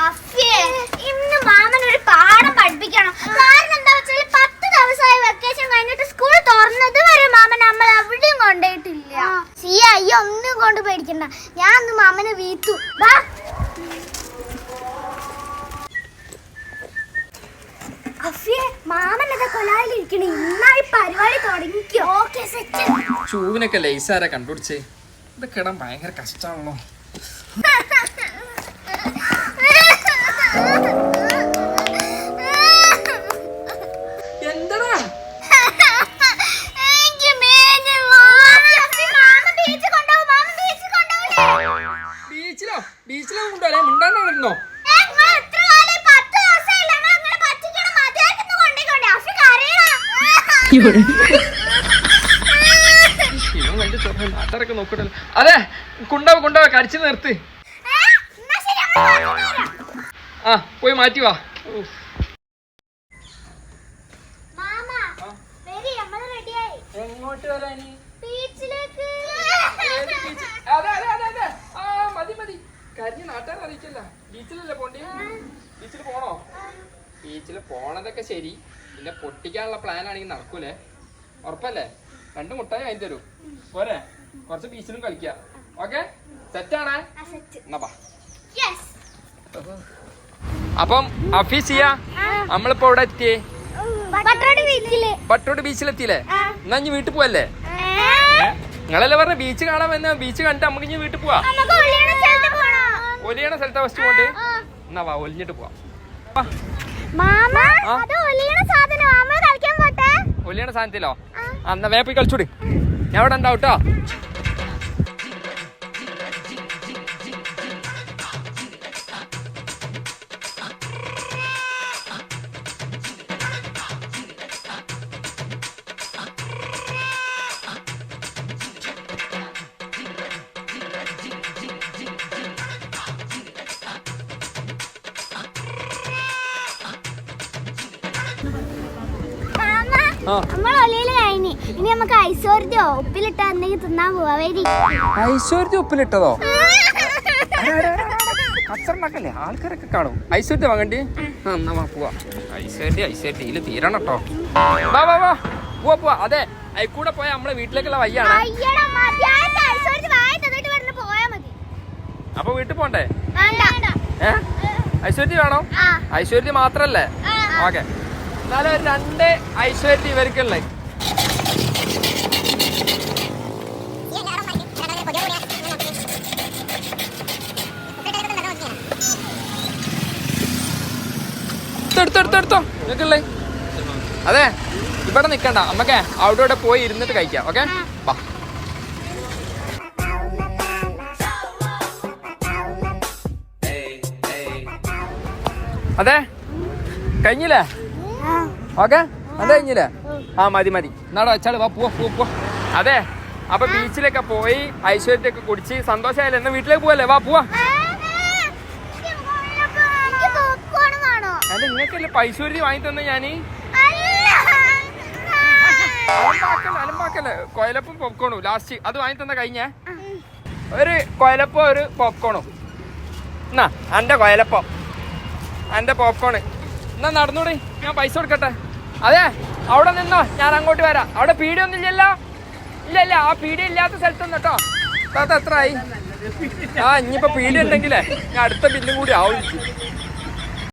അഫ്യേ, ഇന്ന് മാമൻ ഒരു പാഠം പഠിപ്പിക്കണം. കാരണം എന്താ വെച്ചാൽ പത്ത് ദിവസമായി വെക്കേഷൻ കഴിഞ്ഞിട്ട് സ്കൂൾ തുറന്നത് വരെ മാമൻ നമ്മൾ എവിടെയും കൊണ്ടുപോയിട്ടില്ല. സി അയ്യോ ഒന്നും കൊണ്ട് പേടിക്കണ്ട. ഞാൻ അന്ന് മാമനെ വീത്തു. വാ. ഷൂവിനൊക്കെ ലേസാരാ കണ്ടുപിടിച്ചേ? ഇത് കിടാൻ ഭയങ്കര കഷ്ടമാണല്ലോ ഇവൻ അല്ലെ മിണ്ടാണ്ടോ നാട്ടുകാരൊക്കെ നോക്കട്ടല്ലോ അതെ കൊണ്ടുപോവാ കൊണ്ടുപോവാ കടിച്ചു നിർത്ത്. ആ പോയി മാറ്റി വാ. എങ്ങോട്ട് വരാനി ബീച്ചിലേക്ക്. അതെ, അതെ, അതെ, അതെ. ആ, മതി, മതി. കരിഞ്ഞ നാട്ടുകാർ അറിയിക്കല്ല. ബീച്ചിലല്ലേ പോണ്ടി? ബീച്ചിൽ പോണോ? ബീച്ചിൽ പോണതൊക്കെ ശരി. പിന്നെ പൊട്ടിക്കാനുള്ള പ്ലാൻ ആണെങ്കിൽ നടക്കൂലേ? ഉറപ്പല്ലേ? രണ്ട് മുട്ടായി അതിന് തരൂ. പോരെ? കുറച്ച് ബീച്ചിലും കളിക്കുക ഓക്കെ? സെറ്റാണേ എന്നാ അപ്പം അഫീസിയ നമ്മളിപ്പോ ഇവിടെ എത്തിയേ? ബട്ടോട് ബീച്ചിലെത്തിയില്ലേ? എന്നാ ഇനി വീട്ടിൽ പോവല്ലേ? നിങ്ങളല്ലേ പറഞ്ഞ ബീച്ച് കാണാൻ വന്ന? ബീച്ച് കണ്ടിട്ട് നമുക്ക് ഇനി വീട്ടിൽ പോവാ. ഒലിയണ സ്ഥലത്തെ ഫസ്റ്റ് പോണ്ട് എന്നാ വാ ഒലിഞ്ഞിട്ട് പോവാ. ഒലിയണ സാധനത്തിലോ? അന്നാ എന്നാ വേപ്പി കളിച്ചുടി. ഞാൻ ഇവിടെ ഉണ്ടാവും കേട്ടോ നമ്മൾ ഒലിയിൽ കഴിഞ്ഞ്. ഇനി നമുക്ക് ഐസോർജോ ഉപ്പിലിട്ട എന്തെങ്കിലും തിന്നാൻ പോവാ വരി. ഐശ്വര്യ ഉപ്പിലിട്ടതോ? കച്ചറുണ്ടാക്കല്ലേ? ആൾക്കാരൊക്കെ കാണും. ഐശ്വര്യ വാങ്ങണ്ടി? ആ എന്നാ പോവാ. ഐശ്വര്യ ഐശ്വര്യ ഇതിൽ തീരണം കേട്ടോ. വാ വാ വാ. പോവാ പോവാ. അതെ അയക്കൂടെ പോയാ നമ്മളെ വീട്ടിലേക്കുള്ള വയ്യാണ് അപ്പൊ വീട്ടിൽ പോണ്ടേ? ഐശ്വര്യ വേണോ? ഐശ്വര്യ മാത്രല്ലേ. ഓക്കെ. എന്നാലും രണ്ട് ഐശ്വര്യം ഇവർക്കുള്ളേ. അതെ ഇവിടെ നിക്കണ്ട. അമ്മക്കേ അവിടെ ഇവിടെ പോയി ഇരുന്നിട്ട് കഴിക്കാം ഓക്കെ? അതെ കഴിഞ്ഞില്ലേ? ഓക്കെ? അത് കഴിഞ്ഞില്ലേ ആ മതി മതി. എന്നാടോ വെച്ചാൾ വാ പോവാ പോവാ പോവാ. അതെ അപ്പൊ ബീച്ചിലൊക്കെ പോയി ഐശ്വര്യത്തൊക്കെ കുടിച്ച് സന്തോഷമായാലും എന്നാ വീട്ടിലേക്ക് പോവല്ലേ? വാ പോവാ? അല്ല നിങ്ങൾക്കല്ലേ പൈസൂരി വാങ്ങി തന്നെ ഞാൻ. അലമ്പാക്കല്ലേ അലമ്പാക്കല്ലേ കൊയലപ്പും പോപ്കോണും ലാസ്റ്റ് അത് വാങ്ങി തന്ന കഴിഞ്ഞേ? ഒരു കൊയലപ്പോ ഒരു പോപ്കോണും എന്നാ എന്റെ കൊയലപ്പം. എന്റെ പോപ്കോണ് എന്നാ നടന്നൂടെ? ഞാൻ പൈസ കൊടുക്കട്ടെ. അതെ അവിടെ നിന്നോ. ഞാൻ അങ്ങോട്ട് വരാം. അവിടെ പീടിയൊന്നും ഇല്ലല്ലോ ഇല്ല ഇല്ല ആ പീടി ഇല്ലാത്ത സ്ഥലത്തൊന്നും കേട്ടോ. താത്ത എത്ര ആയി. ആ ഇനിയിപ്പോ പീടി ഉണ്ടെങ്കിലേ ഞാൻ അടുത്ത ബില്ലും കൂടി ആവും.